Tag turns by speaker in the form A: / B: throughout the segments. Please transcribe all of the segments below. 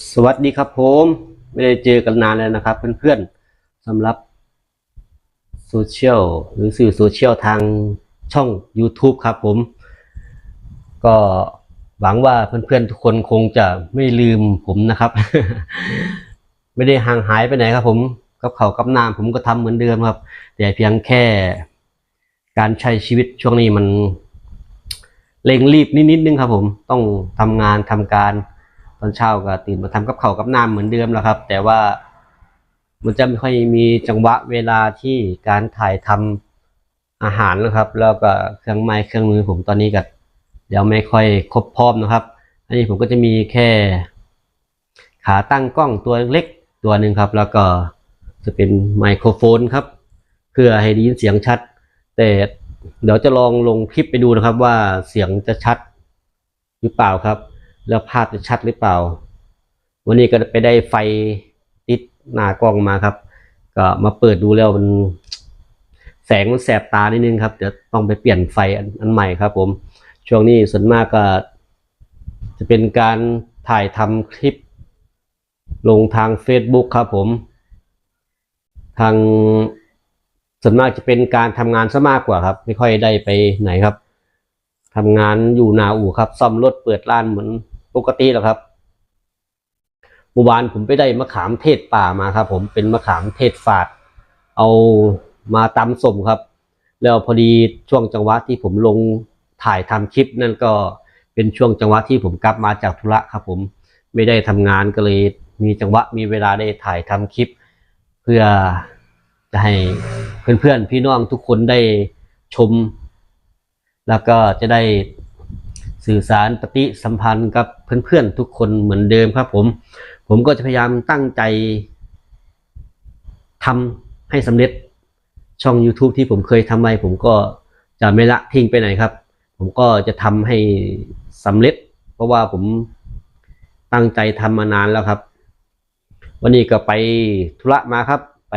A: สวัสดีครับผมไม่ได้เจอกันนานแล้วนะครับ เพื่อนๆสำหรับโซเชียลหรือสื่อโซเชียลทางช่อง YouTube ครับผม ก็หวังว่าเพื่อนๆทุกคนคงจะไม่ลืมผมนะครับ ไม่ได้ห่างหายไปไหนครับผมกับเขากับน้ำผมก็ทำเหมือนเดิมครับ แต่เพียงแค่การใช้ชีวิตช่วงนี้มันเร่งรีบนิดๆนึงครับผมต้องทำงานทำการ ตอนเช้าก็ตื่นมาทำกับเขากับน้ำเหมือนเดิมแล้วครับ แต่ว่ามันจะไม่ค่อยมีจังหวะเวลาที่การถ่ายทำอาหารนะครับ แล้วก็เครื่องไม้เครื่องมือผมตอนนี้ก็เดี๋ยวไม่ค่อยครบพร้อมนะครับ อันนี้ผมก็จะมีแค่ ขาตั้งกล้องตัวเล็กตัวหนึ่งครับ แล้วก็จะเป็นไมโครโฟนครับ เพื่อให้ได้ยินเสียงชัด แต่เดี๋ยวจะลองลงคลิปไปดูนะครับว่าเสียงจะชัดหรือเปล่าครับ แล้วภาพจะชัดหรือเปล่า วันนี้ก็ไปได้ไฟติดหน้ากล้องมาครับ ก็มาเปิดดูแล้วมันแสงมันแสบตานิดนึงครับเดี๋ยวต้องไปเปลี่ยนไฟอันใหม่ครับ ผม ช่วงนี้ส่วนมากก็ จะเป็นการถ่ายทำคลิป ลงทาง Facebook ครับผม ทางส่วนมากจะเป็นการทำงานซะมากกว่าครับ ไม่ค่อยได้ไปไหนครับทำงานอยู่นาอู่ครับ ซ่อมรถเปิดร้านเหมือน ปกติแหละครับเมื่อวานผมไปได้มะขามเทศป่ามาครับ ผมเป็นมะขามเทศฝาด เอามาตำสมครับ แล้วพอดีช่วงจังหวะที่ผมลงถ่ายทำคลิปนั่นก็เป็นช่วงจังหวะที่ผมกลับมาจากธุระครับผมไม่ได้ทำงานก็เลยมีจังหวะมีเวลาได้ถ่ายทำคลิป เพื่อจะให้เพื่อนๆพี่น้องทุกคนได้ชม แล้วก็จะได้ สื่อสารปฏิสัมพันธ์กับเพื่อนๆทุกคนเหมือนเดิมครับผม ผมก็จะพยายามตั้งใจทำให้สำเร็จช่อง YouTube ที่ผมเคยทำไว้ผมก็จะไม่ละทิ้งไปไหนครับ ผมก็จะทำให้สำเร็จ เพราะว่าผมตั้งใจทำมานานแล้วครับ วันนี้ก็ไปธุระมาครับ ไป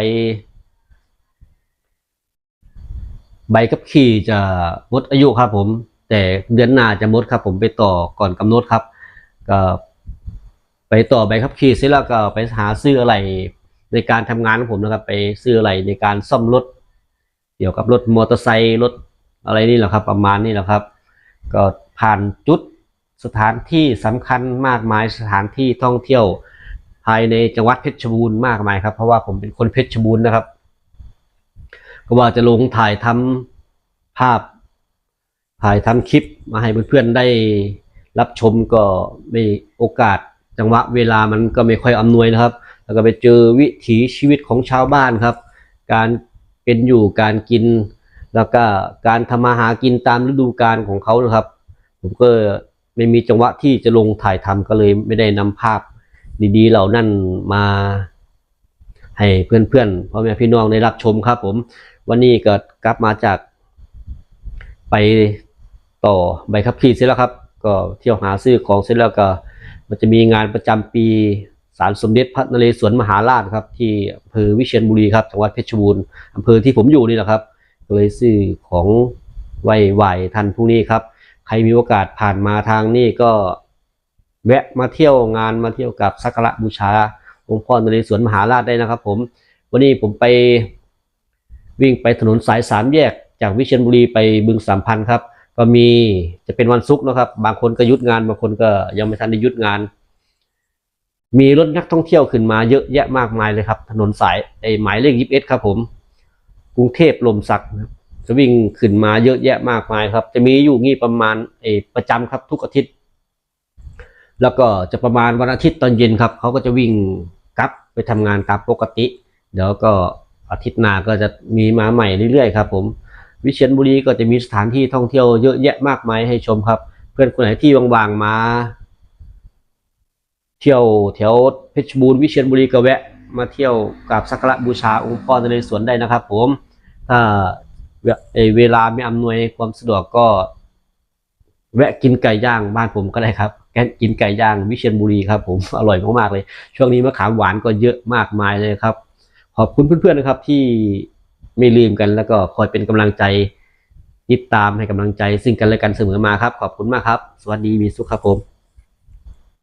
A: ใบขับขี่จะหมดอายุครับผม แต่เดือนหน้าจะหมดครับ ผมไปต่อก่อนกำหนดครับ ก็ไปต่อใบขับขี่เสร็จแล้วก็ไปหาซื้ออะไรในการทำงานของผมนะครับ ไปซื้ออะไรในการซ่อมรถ เกี่ยวกับรถมอเตอร์ไซค์รถอะไรนี่แหละครับ ประมาณนี้แหละครับ ก็ผ่านจุดสถานที่สำคัญมากมายสถานที่ท่องเที่ยวภายในจังหวัดเพชรบูรณ์มากมายครับ เพราะว่าผมเป็นคนเพชรบูรณ์นะครับ ก็ว่าจะลงถ่ายทำภาพ ถ่ายทำคลิปมาให้เพื่อนๆได้รับชมก็ไม่โอกาสจังหวะเวลามันก็ไม่ค่อยอำนวยนะครับ แล้วก็ไปเจอวิถีชีวิตของชาวบ้านครับ การเป็นอยู่การกิน แล้วก็การทำมาหากินตามฤดูกาลของเขานะครับ ผมก็ไม่มีจังหวะที่จะลงถ่ายทำก็เลยไม่ได้นำภาพดีๆเหล่านั้นมาให้เพื่อนๆพ่อแม่พี่น้องได้รับชมครับผม วันนี้ก็กลับมาจากไป ต่อใบขับขี่เสร็จแล้วครับ ก็เที่ยวหาซื้อของเสร็จแล้วก็ มันจะมีงานประจำปีศาลสมเด็จพระนเรศวรมหาราชครับที่อำเภอวิเชียรบุรีครับจังหวัดเพชรบูรณ์อำเภอที่ผมอยู่นี่แหละครับก็เลยซื้อของไหว้ไหวทันพรุ่งนี้ครับ ใครมีโอกาสผ่านมาทางนี้ก็แวะมาเที่ยวงานมาเที่ยวกับสักการะบูชาองค์พ่อนเรศวรมหาราชได้นะครับ ผม วันนี้ผมไปวิ่งไปถนนสายสามแยกจากวิเชียรบุรีไปบึงสามพันครับ ก็มีจะเป็นวันศุกร์นะครับ บางคนก็หยุดงานบางคนก็ยังไม่ทันได้หยุดงาน มีรถนักท่องเที่ยวขึ้นมาเยอะแยะมากมายเลยครับ ถนนสายไอหมายเลขยิบเอครับ ผม กรุงเทพลมสักจะวิ่งขึ้นมาเยอะแยะมากมายครับ จะมีอยู่งี้ประมาณเอประจำครับ ทุกอาทิตย์ แล้วก็จะประมาณวันอาทิตย์ตอนเย็นครับเขาก็จะวิ่งกลับไปทำงานตามปกติ เดี๋ยวก็อาทิตย์หน้าก็จะมีมาใหม่เรื่อยๆครับ ผม วิเชียรบุรีก็จะมีสถานที่ท่องเที่ยวเยอะแยะมากมายให้ชมครับ เพื่อนคนไหนที่ว่างๆมา เที่ยวแถวเพชรบูรณ์วิเชียรบุรีก็แวะ มาเที่ยวกับสักการะบูชาองค์พ่อนเรศวรได้นะครับ ผมถ้าเวลาไม่อำนวยความสะดวกก็ แวะกินไก่ย่างบ้านผมก็ได้ครับแกกินไก่ย่างวิเชียรบุรีครับ ผมอร่อยมากๆเลย ช่วงนี้มะขามหวานก็เยอะมากมายเลยครับ ขอบคุณเพื่อนๆนะครับที่ ไม่ลืมกันแล้วก็คอยเป็นกำลังใจติดตามให้กำลังใจซึ่งกันและกันเสมอมาครับ ขอบคุณมากครับ สวัสดีมีสุขครับผม